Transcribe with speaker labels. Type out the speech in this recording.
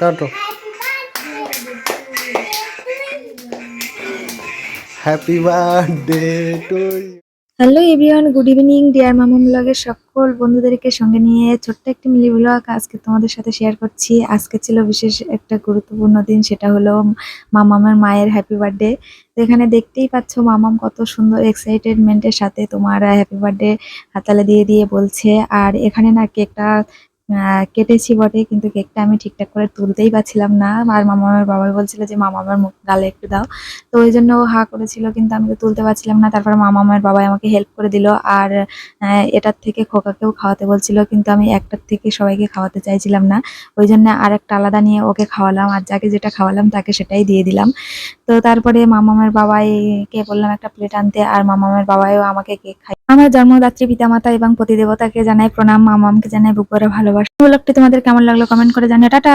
Speaker 1: কাটো। Happy birthday to
Speaker 2: hello everyone good evening dear Mamun ব্লগের সকল বন্ধুদেরকে সঙ্গে নিয়ে ছোট্ট একটি মিলি ব্লগ আজকে তোমাদের সাথে শেয়ার করছি। আজকে ছিল বিশেষ একটা গুরুত্বপূর্ণ দিন, সেটা হলো মামামের মায়ের হ্যাপি বার্থডে তো এখানে দেখতেই পাচ্ছ মামাম কত সুন্দর এক্সাইটেডমেন্টের সাথে তোমার হ্যাপি বার্থডে হাতালে দিয়ে দিয়ে বলছে। আর এখানে না কেকটা কেটেছি বটে, কিন্তু কেকটা আমি ঠিকঠাক করে তুলতেই পারছিলাম না। আর মামামের বাবাই বলছিল যে মামামের মুখ, গালে একটু দাও। তো ওই জন্য ও হা করেছিল, কিন্তু আমি তো তুলতে পারছিলাম না। তারপর মামামের বাবাই আমাকে হেল্প করে দিল। আর এটার থেকে খোকাকেও খাওয়াতে বলছিল, কিন্তু আমি একটার থেকে সবাইকে খাওয়াতে চাইছিলাম না। ওই জন্য আর একটা আলাদা নিয়ে ওকে খাওয়ালাম, আর যাকে যেটা খাওয়ালাম, তাকে সেটাই দিয়ে দিলাম। তো তারপরে মামামের বাবাইকে বললাম, একটা প্লেট আনতে। আর মামামের বাবাইও আমাকে কেক খাই আমার জন্মদাত্রী পিতামাতা এবং প্রতিদেবতাকে জানাই প্রণাম মামামকে জানাই বুক করে ভালোবাসা। ব্লগটি তোমাদের? কেমন লাগল? কমেন্ট করে জানা টাটা!